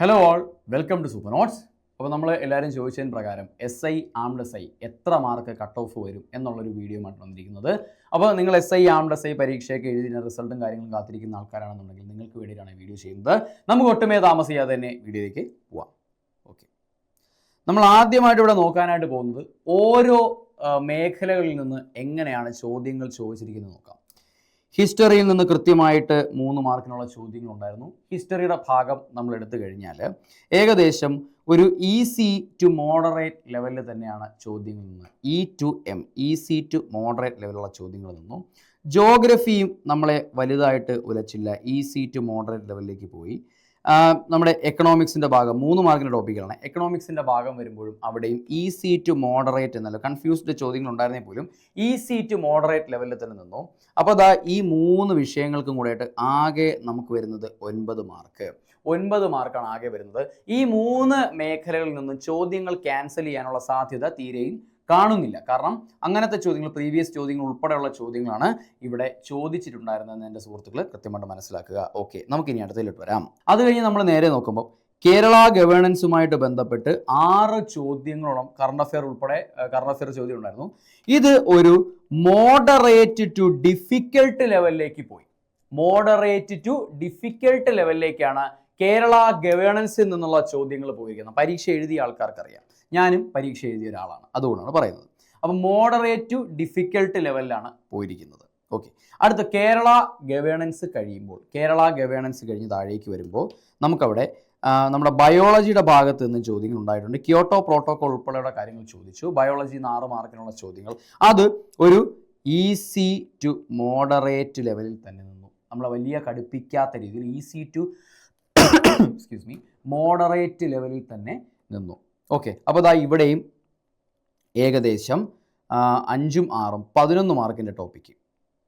Hello all welcome to super notes അപ്പോൾ നമ്മൾ എല്ലാവരും ചോദിച്ചതിന് പ്രകാരം S I armed S I എത്ര മാർക്ക് കട്ട് ഓഫ് വരും എന്നുള്ളൊരു വീഡിയോ ആയിട്ട് വന്നിരിക്കുന്നത്. അപ്പോൾ നിങ്ങൾ S I armed S I പരീക്ഷയൊക്കെ എഴുതിയ റിസൾട്ടും കാര്യങ്ങളും കാത്തിരിക്കുന്ന ആൾക്കാരാണെന്നുണ്ടെങ്കിൽ നിങ്ങൾക്ക് വേണ്ടിയിട്ടാണ് വീഡിയോ ചെയ്യുന്നത്. നമുക്ക് ഒട്ടുമേ താമസിയാതെ തന്നെ വീഡിയോയിലേക്ക് പോവാം. ഓക്കെ നമ്മൾ ആദ്യമായിട്ട് ഇവിടെ നോക്കാനായിട്ട് പോകുന്നത് ഓരോ മേഖലകളിൽ നിന്ന് എങ്ങനെയാണ് ചോദ്യങ്ങൾ ചോദിച്ചിരിക്കുന്നത് നോക്കാം. ഹിസ്റ്ററിയിൽ നിന്ന് കൃത്യമായിട്ട് മൂന്ന് മാർക്കിനുള്ള ചോദ്യങ്ങൾ ഉണ്ടായിരുന്നു ഹിസ്റ്ററിയുടെ ഭാഗം നമ്മൾ എടുത്തു കഴിഞ്ഞാൽ ഏകദേശം ഒരു ഈസി ടു മോഡറേറ്റ് ലെവലിൽ തന്നെയാണ് ചോദ്യങ്ങൾ നിന്ന് E to M easy to moderate ലെവലുള്ള ചോദ്യങ്ങൾ നിന്നു. ജോഗ്രഫിയും നമ്മളെ വലുതായിട്ട് ഉലച്ചില്ല. ഈസി ടു മോഡറേറ്റ് ലെവലിലേക്ക് പോയി. നമ്മുടെ എക്കണോമിക്സിന്റെ ഭാഗം മൂന്ന് മാർക്കിന്റെ ടോപ്പിക്കുകളാണ് എക്കണോമിക്സിന്റെ ഭാഗം വരുമ്പോഴും അവിടെയും ഈസി ടു മോഡറേറ്റ് എന്നല്ല കൺഫ്യൂസ്ഡ് ചോദ്യങ്ങൾ ഉണ്ടായിരുന്നേ പോലും ഈസി ടു മോഡറേറ്റ് ലെവലിൽ തന്നെ നിന്നു. അപ്പോൾ അതാ ഈ മൂന്ന് വിഷയങ്ങൾക്കും കൂടെയായിട്ട് ആകെ നമുക്ക് വരുന്നത് ഒൻപത് മാർക്ക്. ഒൻപത് മാർക്കാണ് ആകെ വരുന്നത്. ഈ മൂന്ന് മേഖലകളിൽ നിന്നും ചോദ്യങ്ങൾ ക്യാൻസൽ ചെയ്യാനുള്ള സാധ്യത തീരെയും കാണുന്നില്ല. കാരണം അങ്ങനത്തെ ചോദ്യങ്ങൾ പ്രീവിയസ് ചോദ്യങ്ങൾ ഉൾപ്പെടെയുള്ള ചോദ്യങ്ങളാണ് ഇവിടെ ചോദിച്ചിട്ടുണ്ടായിരുന്നതെന്ന് എന്റെ സുഹൃത്തുക്കൾ കൃത്യമായിട്ട് മനസ്സിലാക്കുക. ഓക്കെ നമുക്ക് ഇനി അടുത്തതിലോട്ട് വരാം. അത് കഴിഞ്ഞ് നമ്മൾ നേരെ നോക്കുമ്പോൾ കേരള ഗവേണൻസുമായിട്ട് ബന്ധപ്പെട്ട് ആറ് ചോദ്യങ്ങളോളം കറണ്ട് അഫെയർ ഉൾപ്പെടെ കറണ്ട് അഫെയർ ചോദ്യം ഉണ്ടായിരുന്നു. ഇത് ഒരു മോഡറേറ്റ് ടു ഡിഫിക്കൾട്ട് ലെവലിലേക്ക് പോയി. മോഡറേറ്റ് ടു ഡിഫിക്കൾട്ട് ലെവലിലേക്കാണ് കേരള ഗവേണൻസിൽ നിന്നുള്ള ചോദ്യങ്ങൾ പോയിരിക്കുന്നത്. പരീക്ഷ എഴുതിയ ആൾക്കാർക്കറിയാം. ഞാനും പരീക്ഷ എഴുതിയ ഒരാളാണ്. അതുകൊണ്ടാണ് പറയുന്നത്. അപ്പം മോഡറേറ്റ് ടു ഡിഫിക്കൽട്ട് ലെവലിലാണ് പോയിരിക്കുന്നത്. ഓക്കെ അടുത്ത കേരള ഗവേണൻസ് കഴിയുമ്പോൾ കേരള ഗവേണൻസ് കഴിഞ്ഞ് താഴേക്ക് വരുമ്പോൾ നമുക്കവിടെ നമ്മുടെ ബയോളജിയുടെ ഭാഗത്ത് നിന്ന് ചോദ്യങ്ങൾ ഉണ്ടായിട്ടുണ്ട്. ക്യോട്ടോ പ്രോട്ടോകോൾ ഉൾപ്പെടെയുള്ള കാര്യങ്ങൾ ചോദിച്ചു. ബയോളജി നിന്ന് ആറ് മാർക്കിനുള്ള ചോദ്യങ്ങൾ. അത് ഒരു ഈസി ടു മോഡറേറ്റ് ലെവലിൽ തന്നെ നിന്നു. നമ്മളെ വലിയ കടുപ്പിക്കാത്ത രീതിയിൽ easy to excuse me moderate ലെവലിൽ തന്നെ നിന്നു. ഓക്കെ അപ്പോൾ ദാ ഇവിടെയും ഏകദേശം അഞ്ചും ആറും പതിനൊന്ന് മാർക്കിന്റെ ടോപ്പിക്ക്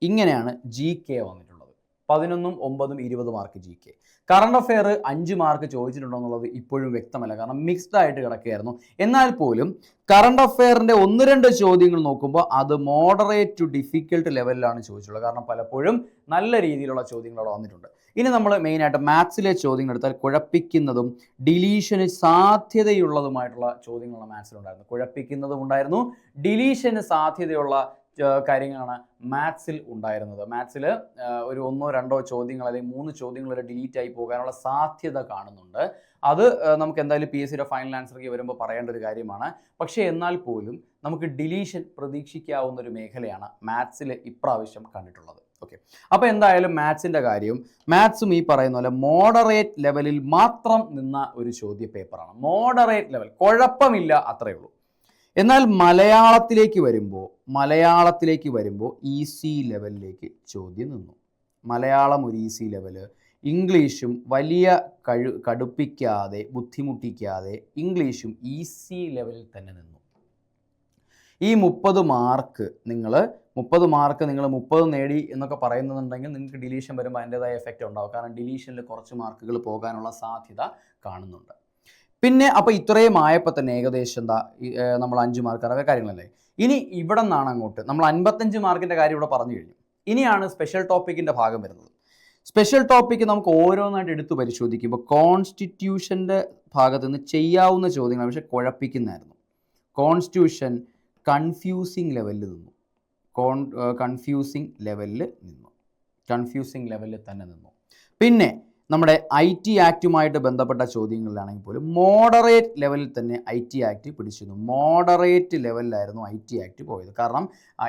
ഇങ്ങനെയാണ് ജി കെ വന്നിട്ടുള്ളത്. പതിനൊന്നും ഒമ്പതും ഇരുപത് mark G K current affair അഞ്ച് മാർക്ക് ചോദിച്ചിട്ടുണ്ടോ എന്നുള്ളത് ഇപ്പോഴും വ്യക്തമല്ല. കാരണം മിക്സ്ഡ് ആയിട്ട് കിടക്കുകയായിരുന്നു. എന്നാൽ പോലും കറണ്ട് അഫെയറിന്റെ ഒന്ന് രണ്ട് ചോദ്യങ്ങൾ നോക്കുമ്പോൾ അത് മോഡറേറ്റ് ടു ഡിഫിക്കൽട്ട് ലെവലിലാണ് ചോദിച്ചിട്ടുള്ളത്. കാരണം പലപ്പോഴും നല്ല രീതിയിലുള്ള ചോദ്യങ്ങൾ അവിടെ വന്നിട്ടുണ്ട്. ഇനി നമ്മൾ മെയിനായിട്ട് മാത്സിലെ ചോദ്യങ്ങൾ എടുത്താൽ കുഴപ്പിക്കുന്നതും ഡിലീഷന് സാധ്യതയുള്ളതുമായിട്ടുള്ള ചോദ്യങ്ങളാണ് മാത്സിലുണ്ടായിരുന്നു കുഴപ്പിക്കുന്നതും ഉണ്ടായിരുന്നു. ഡിലീഷന് സാധ്യതയുള്ള കാര്യങ്ങളാണ് മാത്സിൽ ഉണ്ടായിരുന്നത്. മാത്സിൽ ഒരു ഒന്നോ രണ്ടോ ചോദ്യങ്ങൾ അല്ലെങ്കിൽ മൂന്ന് ചോദ്യങ്ങൾ വരെ ഡിലീറ്റ് ആയി പോകാനുള്ള സാധ്യത കാണുന്നുണ്ട്. അത് നമുക്ക് എന്തായാലും പി എസ് സിയുടെ ഫൈനൽ ആൻസർക്ക് വരുമ്പോൾ പറയേണ്ട ഒരു കാര്യമാണ്. പക്ഷേ എന്നാൽ പോലും നമുക്ക് ഡിലീഷൻ പ്രതീക്ഷിക്കാവുന്ന ഒരു മേഖലയാണ് മാത്സിൽ ഇപ്രാവശ്യം കണ്ടിട്ടുള്ളത്. ഓക്കെ. അപ്പോൾ എന്തായാലും മാത്സിന്റെ കാര്യവും മാത്സും ഈ പറയുന്ന പോലെ മോഡറേറ്റ് ലെവലിൽ മാത്രം നിന്ന ഒരു ചോദ്യ പേപ്പറാണ് മോഡറേറ്റ് ലെവൽ കുഴപ്പമില്ല അത്രയേ ഉള്ളൂ. എന്നാൽ മലയാളത്തിലേക്ക് വരുമ്പോൾ മലയാളത്തിലേക്ക് വരുമ്പോൾ ഈസി ലെവലിലേക്ക് ചോദ്യം നിന്നു. മലയാളം ഒരു ഈസി ലെവൽ ഇംഗ്ലീഷും വലിയ കഴി കടുപ്പിക്കാതെ ബുദ്ധിമുട്ടിക്കാതെ ഇംഗ്ലീഷും ഈസി ലെവലിൽ തന്നെ നിന്നു. ഈ മുപ്പത് മാർക്ക് നിങ്ങൾ മുപ്പത് മാർക്ക് നിങ്ങൾ മുപ്പത് നേടി എന്നൊക്കെ പറയുന്നുണ്ടെങ്കിൽ നിങ്ങൾക്ക് ഡിലീഷൻ വരുമ്പോൾ അതിന്റെതായ എഫക്റ്റ് ഉണ്ടാവും. കാരണം ഡിലീഷനിൽ കുറച്ച് മാർക്കുകൾ പോകാനുള്ള സാധ്യത കാണുന്നുണ്ട്. പിന്നെ അപ്പോൾ ഇത്രയും ആയപ്പോൾ തന്നെ ഏകദേശം എന്താ നമ്മൾ അഞ്ച് മാർക്ക് അതൊക്കെ കാര്യങ്ങളല്ലേ? ഇനി ഇവിടെ നിന്നാണ് അങ്ങോട്ട്. നമ്മൾ അൻപത്തഞ്ച് മാർക്കിന്റെ കാര്യം ഇവിടെ പറഞ്ഞു കഴിഞ്ഞു. ഇനിയാണ് സ്പെഷ്യൽ ടോപ്പിക്കിന്റെ ഭാഗം വരുന്നത്. സ്പെഷ്യൽ ടോപ്പിക്ക് നമുക്ക് ഓരോന്നായിട്ട് എടുത്തു പരിശോധിക്കുമ്പോൾ കോൺസ്റ്റിറ്റ്യൂഷന്റെ ഭാഗത്ത് നിന്ന് ചെയ്യാവുന്ന ചോദ്യങ്ങൾ പക്ഷെ കുഴപ്പിക്കുന്നതായിരുന്നു. കോൺസ്റ്റിറ്റ്യൂഷൻ കൺഫ്യൂസിങ് ലെവലിൽ നിന്നു. കോൺ കൺഫ്യൂസിങ് ലെവലിൽ നിന്നു. കൺഫ്യൂസിങ് ലെവലിൽ തന്നെ നിന്നു. പിന്നെ നമ്മുടെ ഐ ടി ആക്റ്റുമായിട്ട് ബന്ധപ്പെട്ട ചോദ്യങ്ങളിലാണെങ്കിൽ പോലും മോഡറേറ്റ് ലെവലിൽ തന്നെ ഐ ടി ആക്ട് പിടിച്ചിരുന്നു. മോഡറേറ്റ് ലെവലിലായിരുന്നു ഐ ടി ആക്ട് പോയത്. കാരണം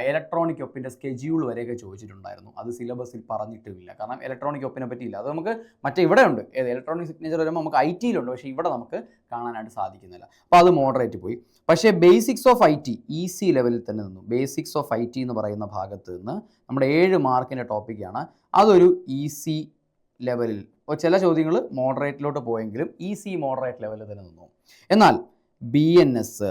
ഇലക്ട്രോണിക് ഒപ്പിന്റെ സ്കെഡ്യൂൾ വരെയൊക്കെ ചോദിച്ചിട്ടുണ്ടായിരുന്നു. അത് സിലബസിൽ പറഞ്ഞിട്ടുമില്ല. കാരണം ഇലക്ട്രോണിക് ഒപ്പിനെ പറ്റിയില്ല. അത് നമുക്ക് മറ്റേ ഇവിടെ ഉണ്ട് ഏത് ഇലക്ട്രോണിക് സിഗ്നേച്ചർ വരുമ്പോൾ നമുക്ക് ഐ ടിയിലുണ്ട് പക്ഷേ ഇവിടെ നമുക്ക് കാണാനായിട്ട് സാധിക്കുന്നില്ല. അപ്പോൾ അത് മോഡറേറ്റ് പോയി. പക്ഷേ basics of I T E C ലെവലിൽ തന്നെ നിന്നു. ബേസിക്സ് ഓഫ് ഐ ടി എന്ന് പറയുന്ന ഭാഗത്ത് നിന്ന് നമ്മുടെ ഏഴ് മാർക്കിന്റെ ടോപ്പിക്കാണ് അതൊരു ഇ സി ലെവലിൽ അപ്പോൾ ചില ചോദ്യങ്ങൾ മോഡറേറ്റിലോട്ട് പോയെങ്കിലും ഈസി മോഡറേറ്റ് ലെവലിൽ തന്നെ നിന്നു. എന്നാൽ ബി എൻ എസ്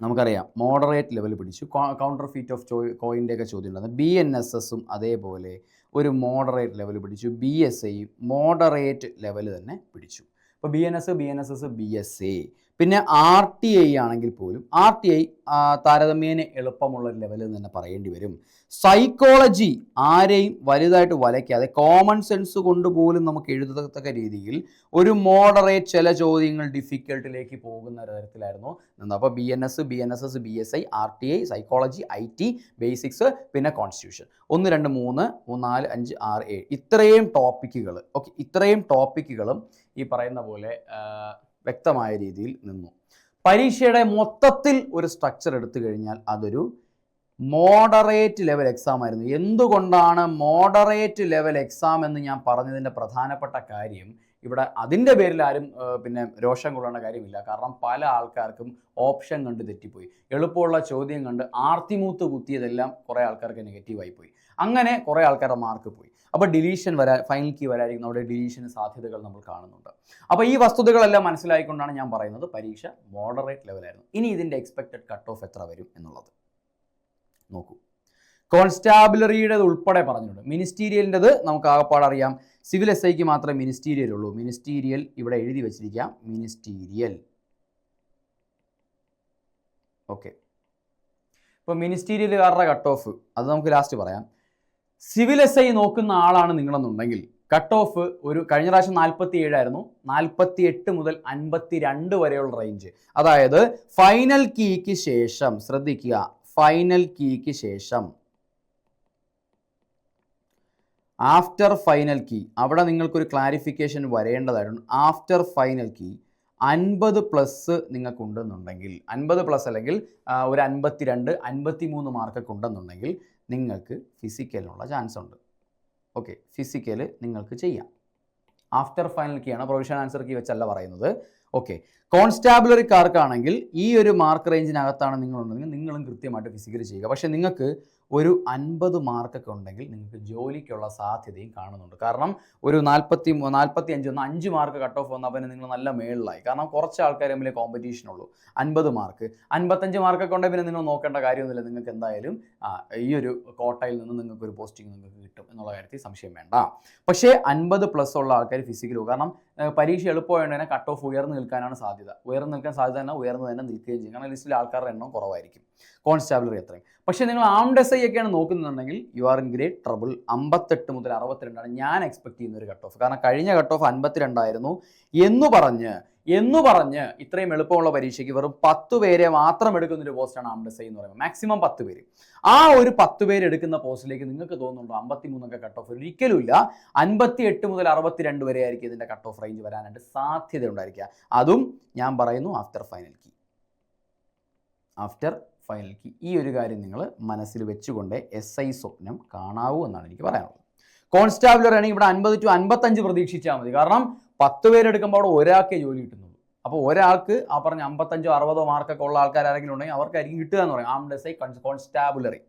നമുക്കറിയാം മോഡറേറ്റ് ലെവൽ പിടിച്ചു. കൗണ്ടർ ഫീറ്റ് ഓഫ് ചോ കോയിന്റെ ഒക്കെ ചോദ്യം ഉണ്ടായിരുന്നു. ബി എൻ എസ് എസും അതേപോലെ ഒരു മോഡറേറ്റ് ലെവൽ പിടിച്ചു. ബി എസ് ഐയും മോഡറേറ്റ് ലെവൽ തന്നെ പിടിച്ചു. അപ്പോൾ B N S B N S S B S A പിന്നെ ആർ ടി ഐ ആണെങ്കിൽ പോലും ആർ ടി ഐ താരതമ്യേന എളുപ്പമുള്ള ലെവലിൽ തന്നെ പറയേണ്ടി വരും. സൈക്കോളജി ആരെയും വലുതായിട്ട് വലയ്ക്കാതെ കോമൺ സെൻസ് കൊണ്ട് പോലും നമുക്ക് എഴുതത്തക്ക രീതിയിൽ ഒരു മോഡറേറ്റ് ചില ചോദ്യങ്ങൾ ഡിഫിക്കൽട്ടിലേക്ക് പോകുന്ന തരത്തിലായിരുന്നു. അപ്പോൾ B N S B N S S B S I R T I psychology I T basics പിന്നെ കോൺസ്റ്റിറ്റ്യൂഷൻ ഒന്ന് രണ്ട് മൂന്ന് നാല് അഞ്ച് ആറ് ഏഴ്. ഇത്രയും ടോപ്പിക്കുകൾ ഓക്കെ ഇത്രയും ടോപ്പിക്കുകളും ഈ പറയുന്ന പോലെ വ്യക്തമായ രീതിയിൽ നിന്നു. പരീക്ഷയുടെ മൊത്തത്തിൽ ഒരു സ്ട്രക്ചർ എടുത്തു കഴിഞ്ഞാൽ അതൊരു മോഡറേറ്റ് ലെവൽ എക്സാം ആയിരുന്നു. എന്തുകൊണ്ടാണ് മോഡറേറ്റ് ലെവൽ എക്സാം എന്ന് ഞാൻ പറഞ്ഞതിന്റെ പ്രധാനപ്പെട്ട കാര്യം ഇവിടെ അതിന്റെ പേരിൽ ആരും പിന്നെ രോഷം കൊള്ളേണ്ട കാര്യമില്ല. കാരണം പല ആൾക്കാർക്കും ഓപ്ഷൻ കണ്ട് തെറ്റിപ്പോയി. എളുപ്പമുള്ള ചോദ്യം കണ്ട് ആർത്തിമൂത്ത് കുത്തിയതെല്ലാം കുറേ ആൾക്കാർക്ക് നെഗറ്റീവായി പോയി അങ്ങനെ കുറേ ആൾക്കാരുടെ മാർക്ക് പോയി. അപ്പോൾ ഡിലീഷൻ വരാ ഫൈനൽ കീ വരായിരിക്കും അവിടെ ഡിലീഷന് സാധ്യതകൾ നമ്മൾ കാണുന്നുണ്ട്. അപ്പോൾ ഈ വസ്തുതകളെല്ലാം മനസ്സിലായിക്കൊണ്ടാണ് ഞാൻ പറയുന്നത് പരീക്ഷ മോഡറേറ്റ് ലെവലായിരുന്നു ഇനി ഇതിന്റെ എക്സ്പെക്റ്റഡ് കട്ട് ഓഫ് എത്ര വരും എന്നുള്ളത്. നോക്കൂ. കോൺസ്റ്റാബുലറിയുടെ ഉൾപ്പെടെ പറഞ്ഞിട്ടുണ്ട്. മിനിസ്റ്റീരിയലിന്റെത് നമുക്ക് ആകപ്പാടറിയാം സിവിൽ എസ് ഐക്ക് മാത്രമേ മിനിസ്റ്റീരിയൽ ഉള്ളൂ. മിനിസ്റ്റീരിയൽ ഇവിടെ എഴുതി വെച്ചിരിക്കാം. മിനിസ്റ്റീരിയൽ ഓക്കെ ഇപ്പോൾ മിനിസ്റ്റീരിയലുകാരുടെ കട്ട് ഓഫ് അത് നമുക്ക് ലാസ്റ്റ് പറയാം. സിവിൽ എസ് ഐ നോക്കുന്ന ആളാണ് നിങ്ങളെന്നുണ്ടെങ്കിൽ കട്ട് ഓഫ് ഒരു കഴിഞ്ഞ പ്രാവശ്യം നാൽപ്പത്തി ഏഴായിരുന്നു നാൽപ്പത്തി എട്ട് മുതൽ അൻപത്തി രണ്ട് വരെയുള്ള റേഞ്ച് അതായത് ഫൈനൽ കീക്ക് ശേഷം ശ്രദ്ധിക്കുക ഫൈനൽ കീക്ക് ശേഷം. ആഫ്റ്റർ ഫൈനൽ കീ അവിടെ നിങ്ങൾക്കൊരു ക്ലാരിഫിക്കേഷൻ വരേണ്ടതായിരുന്നു ആഫ്റ്റർ ഫൈനൽ കീ അൻപത് പ്ലസ് നിങ്ങൾക്ക് ഉണ്ടെന്നുണ്ടെങ്കിൽ അൻപത് പ്ലസ് അല്ലെങ്കിൽ ഒരു അൻപത്തി രണ്ട് അൻപത്തി മൂന്ന് മാർക്കൊക്കെ ഉണ്ടെന്നുണ്ടെങ്കിൽ നിങ്ങൾക്ക് ഫിസിക്കലിനുള്ള ചാൻസ് ഉണ്ട്. ഓക്കെ ഫിസിക്കൽ നിങ്ങൾക്ക് ചെയ്യാം. ആഫ്റ്റർ ഫൈനൽ കീ ആണ്. പ്രൊവിഷൻ ആൻസർ കീ വെച്ചല്ല പറയുന്നത്. ഓക്കെ കോൺസ്റ്റാബുലറിക്കാർക്കാണെങ്കിൽ ഈ ഒരു മാർക്ക് റേഞ്ചിനകത്താണ് നിങ്ങളുണ്ടെങ്കിൽ നിങ്ങളും കൃത്യമായിട്ട് ഫിസിക്കൽ ചെയ്യുക. പക്ഷേ നിങ്ങൾക്ക് ഒരു അൻപത് മാർക്കൊക്കെ ഉണ്ടെങ്കിൽ നിങ്ങൾക്ക് ജോലിക്കുള്ള സാധ്യതയും കാണുന്നുണ്ട്. കാരണം ഒരു നാൽപ്പത്തി നാൽപ്പത്തി അഞ്ച് ഒന്ന് അഞ്ച് മാർക്ക് കട്ട് ഓഫ് വന്നാൽ പിന്നെ നിങ്ങൾ നല്ല മേളിലായി. കാരണം കുറച്ച് ആൾക്കാർ തമ്മിൽ കോമ്പറ്റീഷൻ ഉള്ളൂ. അൻപത് മാർക്ക് അൻപത്തഞ്ച് മാർക്കൊക്കെ ഉണ്ടെങ്കിൽ പിന്നെ നിങ്ങൾ നോക്കേണ്ട കാര്യമൊന്നുമില്ല. നിങ്ങൾക്ക് എന്തായാലും ഈ ഒരു കോട്ടയിൽ നിന്ന് നിങ്ങൾക്ക് ഒരു പോസ്റ്റിംഗ് നിങ്ങൾക്ക് കിട്ടും എന്നുള്ള കാര്യത്തിൽ സംശയം വേണ്ട. പക്ഷേ അൻപത് പ്ലസ് ഉള്ള ആൾക്കാർ ഫിസിക്കലോ കാരണം പരീക്ഷ എളുപ്പമായതുകൊണ്ട് തന്നെ കട്ട് ഓഫ് ഉയർന്നു നിൽക്കാനാണ് സാധ്യത. ഉയർന്നു നിൽക്കാൻ സാധ്യത തന്നെ ഉയർന്നു തന്നെ നിൽക്കുകയും ചെയ്യും. കാരണം ലിസ്റ്റിൽ ആൾക്കാരുടെ എണ്ണം കുറവായിരിക്കും. കോൺസ്റ്റാബിളറി അത്രയും. പക്ഷേ നിങ്ങൾ ആംഡ് എസ് ഐ ഒക്കെയാണ് നോക്കുന്നുണ്ടെങ്കിൽ you are in great trouble അമ്പത്തെട്ട് മുതൽ അറുപത്തിരണ്ടാണ് ഞാൻ എക്സ്പെക്ട് ചെയ്യുന്ന ഒരു കട്ട് ഓഫ് കാരണം കഴിഞ്ഞ കട്ട് ഓഫ് അൻപത്തിരണ്ടായിരുന്നു. എന്ന് പറഞ്ഞ് എന്ന് പറഞ്ഞ് ഇത്രയും എളുപ്പമുള്ള പരീക്ഷയ്ക്ക് വെറും പത്ത് പേരെ മാത്രം എടുക്കുന്ന ഒരു പോസ്റ്റാണ് ആംഡ് എസ് ഐ എന്ന് പറയുന്നത്. മാക്സിമം പത്ത് പേര്. ആ ഒരു പത്ത് പേര് എടുക്കുന്ന പോസ്റ്റിലേക്ക് നിങ്ങൾക്ക് തോന്നുന്നുണ്ടോ? അമ്പത്തി മൂന്നൊക്കെ കട്ട് ഓഫ് ഒരിക്കലും ഇല്ല. അൻപത്തി എട്ട് മുതൽ അറുപത്തിരണ്ട് വരെ ആയിരിക്കും ഇതിന്റെ കട്ട് ഓഫ് റേഞ്ച് വരാനായിട്ട് സാധ്യത ഉണ്ടായിരിക്കുക അതും ഞാൻ പറയുന്നു after final key after final key ഈ ഒരു കാര്യം നിങ്ങൾ മനസ്സിൽ വെച്ചുകൊണ്ട് എസ് ഐ സ്വപ്നം കാണാവൂ എന്നാണ് എനിക്ക് പറയാനുള്ളത്. കോൺസ്റ്റാബിൾ ആണെങ്കിൽ ഇവിടെ അൻപത് ടു അൻപത്തഞ്ച് പ്രതീക്ഷിച്ചാൽ മതി. കാരണം പത്ത് പേരെടുക്കുമ്പോൾ അവിടെ ഒരാൾക്കേ ജോലി കിട്ടുന്നുള്ളൂ. അപ്പോൾ ഒരാൾക്ക് ആ പറഞ്ഞ അമ്പത്തഞ്ചോ അറുപതോ മാർക്കൊക്കെ ഉള്ള ആൾക്കാർ ആരെങ്കിലും ഉണ്ടെങ്കിൽ അവർക്കായിരിക്കും കിട്ടുക എന്ന് പറയും. ആംഡ് എസ് ഐ കോൺസ്റ്റാബുലറി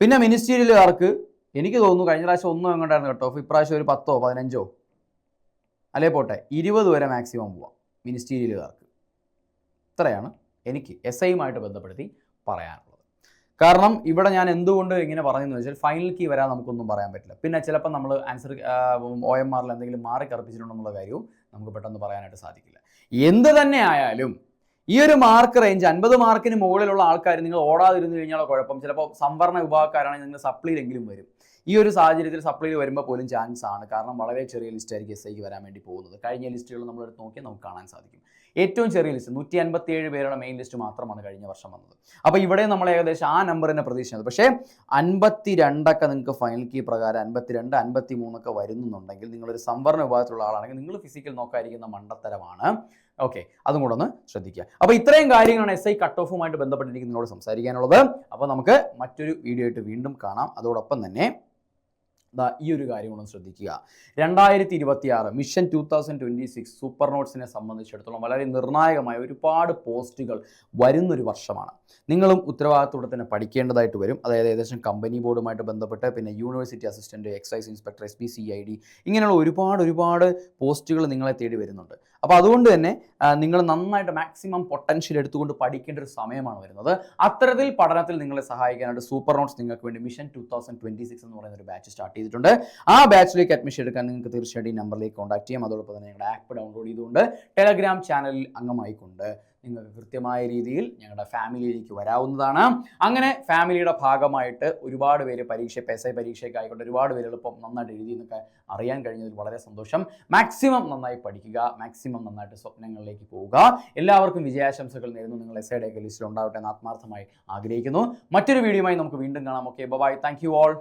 പിന്നെ മിനിസ്റ്റീരിയലുകാർക്ക് എനിക്ക് തോന്നുന്നു കഴിഞ്ഞ പ്രാവശ്യം ഒന്നും എങ്ങോട്ടായിരുന്നു കേട്ടോ. ഇപ്രാവശ്യം ഒരു പത്തോ പതിനഞ്ചോ. അല്ലേ പോട്ടെ? ഇരുപത് വരെ മാക്സിമം പോവാം മിനിസ്റ്റീരിയലുകാർക്ക് ഇത്രയാണ് എനിക്ക് എസ് ഐയുമായിട്ട് ബന്ധപ്പെടുത്തി പറയാനുള്ളത്. കാരണം ഇവിടെ ഞാൻ എന്തുകൊണ്ട് ഇങ്ങനെ പറയുന്നത് വെച്ചാൽ ഫൈനൽ കീ വരാൻ നമുക്കൊന്നും പറയാൻ പറ്റില്ല. പിന്നെ ചിലപ്പോൾ നമ്മൾ ആൻസർ ഒ എം ആറിൽ എന്തെങ്കിലും മാറി കറുപ്പിച്ചിട്ടുണ്ടെന്നുള്ള കാര്യവും നമുക്ക് പെട്ടെന്ന് പറയാനായിട്ട് സാധിക്കില്ല. എന്ത് തന്നെ ആയാലും ഈ ഒരു മാർക്ക് റേഞ്ച് അൻപത് മാർക്കിന് മുകളിലുള്ള ആൾക്കാർ നിങ്ങൾ ഓടാതിരുന്നു കഴിഞ്ഞാൽ കുഴപ്പം. ചിലപ്പോൾ സംവരണ വിഭാഗക്കാരാണെങ്കിൽ നിങ്ങൾ സപ്ലിയിലെങ്കിലും വരും. ഈ ഒരു സാഹചര്യത്തിൽ സപ്ലിയിൽ വരുമ്പോൾ പോലും ചാൻസ് ആണ്. കാരണം വളരെ ചെറിയ ലിസ്റ്റ് ആയിരിക്കും എസ് ഐക്ക് വരാൻ വേണ്ടി പോകുന്നത്. കഴിഞ്ഞ ലിസ്റ്റുകൾ നമ്മളെടുത്ത് നോക്കിയാൽ നമുക്ക് കാണാൻ സാധിക്കും. ഏറ്റവും ചെറിയ ലിസ്റ്റ് നൂറ്റി അൻപത്തി ഏഴ് പേരുടെ മെയിൻ ലിസ്റ്റ് മാത്രമാണ് കഴിഞ്ഞ വർഷം വന്നത്. അപ്പോൾ ഇവിടെ നമ്മൾ ഏകദേശം ആ നമ്പർ തന്നെ പ്രതീക്ഷിച്ചത് പക്ഷേ അൻപത്തി രണ്ടൊക്കെ നിങ്ങൾക്ക് ഫൈനൽ കീ പ്രകാരം അൻപത്തി രണ്ട് അൻപത്തി മൂന്നൊക്കെ വരുന്നുണ്ടെങ്കിൽ നിങ്ങളൊരു സംവരണ വിഭാഗത്തിലുള്ള ആളാണെങ്കിൽ നിങ്ങൾ ഫിസിക്കൽ നോക്കാതിരിക്കുന്ന മണ്ടത്തരമാണ്. ഓക്കെ അതും കൂടെ ഒന്ന് ശ്രദ്ധിക്കുക. അപ്പോൾ ഇത്രയും കാര്യങ്ങളാണ് എസ് ഐ കട്ട് ഓഫുമായിട്ട് ബന്ധപ്പെട്ട് എനിക്ക് നിങ്ങളോട് സംസാരിക്കാനുള്ളത്. അപ്പോൾ നമുക്ക് മറ്റൊരു വീഡിയോ ആയിട്ട് വീണ്ടും കാണാം. അതോടൊപ്പം തന്നെ ദാ ഈ ഒരു കാര്യം കൂടെ ശ്രദ്ധിക്കുക. രണ്ടായിരത്തി ഇരുപത്തി ആറ് mission two thousand twenty six super നോട്ട്സിനെ സംബന്ധിച്ചിടത്തോളം വളരെ നിർണായകമായ ഒരുപാട് പോസ്റ്റുകൾ വരുന്നൊരു വർഷമാണ്. നിങ്ങളും ഉത്തരവാദിത്തത്തോടെ തന്നെ പഠിക്കേണ്ടതായിട്ട് വരും. അതായത് ഏകദേശം കമ്പനി ബോർഡുമായിട്ട് ബന്ധപ്പെട്ട് പിന്നെ university assistant excise inspector S B C I D ഇങ്ങനെയുള്ള ഒരുപാട് ഒരുപാട് പോസ്റ്റുകൾ നിങ്ങളെ തേടി വരുന്നുണ്ട്. അപ്പോൾ അതുകൊണ്ട് തന്നെ നിങ്ങൾ നന്നായിട്ട് മാക്സിമം പൊട്ടൻഷ്യൽ എടുത്തുകൊണ്ട് പഠിക്കേണ്ട ഒരു സമയമാണ് വരുന്നത്. അത്തരത്തിൽ പഠനത്തിൽ നിങ്ങളെ സഹായിക്കാനായിട്ട് സൂപ്പർ നോട്ട്സ് നിങ്ങൾക്ക് വേണ്ടി mission two thousand twenty six എന്ന് പറയുന്ന ഒരു ബാച്ച് സ്റ്റാർട്ട് ചെയ്തിട്ടുണ്ട്. ആ ബാച്ചിലേക്ക് അഡ്മിഷൻ എടുക്കാൻ നിങ്ങൾക്ക് തീർച്ചയായിട്ടും ഈ നമ്പറിലേക്ക് കോൺടാക്ട് ചെയ്യാം. അതോടൊപ്പം തന്നെ ഞങ്ങളുടെ ആപ്പ് ഡൗൺലോഡ് ചെയ്തുകൊണ്ട് ടെലഗ്രാം ചാനലിൽ അംഗമായിക്കൊണ്ട് നിങ്ങൾക്ക് കൃത്യമായ രീതിയിൽ ഞങ്ങളുടെ ഫാമിലിയിലേക്ക് വരാവുന്നതാണ്. അങ്ങനെ ഫാമിലിയുടെ ഭാഗമായിട്ട് ഒരുപാട് പേര് പരീക്ഷ ഐ പരീക്ഷയ്ക്ക് ആയിക്കോട്ടെ ഒരുപാട് പേര് എളുപ്പം നന്നായിട്ട് എഴുതി എന്നൊക്കെ അറിയാൻ കഴിഞ്ഞതിൽ വളരെ സന്തോഷം. മാക്സിമം നന്നായി പഠിക്കുക മാക്സിമം നന്നായിട്ട് സ്വപ്നങ്ങളിലേക്ക് പോവുക. എല്ലാവർക്കും വിജയാശംസകൾ നേരുന്നു. നിങ്ങൾ എസ് ഐഡൊക്കെ ലിസ്റ്റിൽ ഉണ്ടാവട്ടെ എന്ന് ആത്മാർത്ഥമായി ആഗ്രഹിക്കുന്നു. മറ്റൊരു വീഡിയോയുമായി നമുക്ക് വീണ്ടും കാണാം. Okay bye thank you all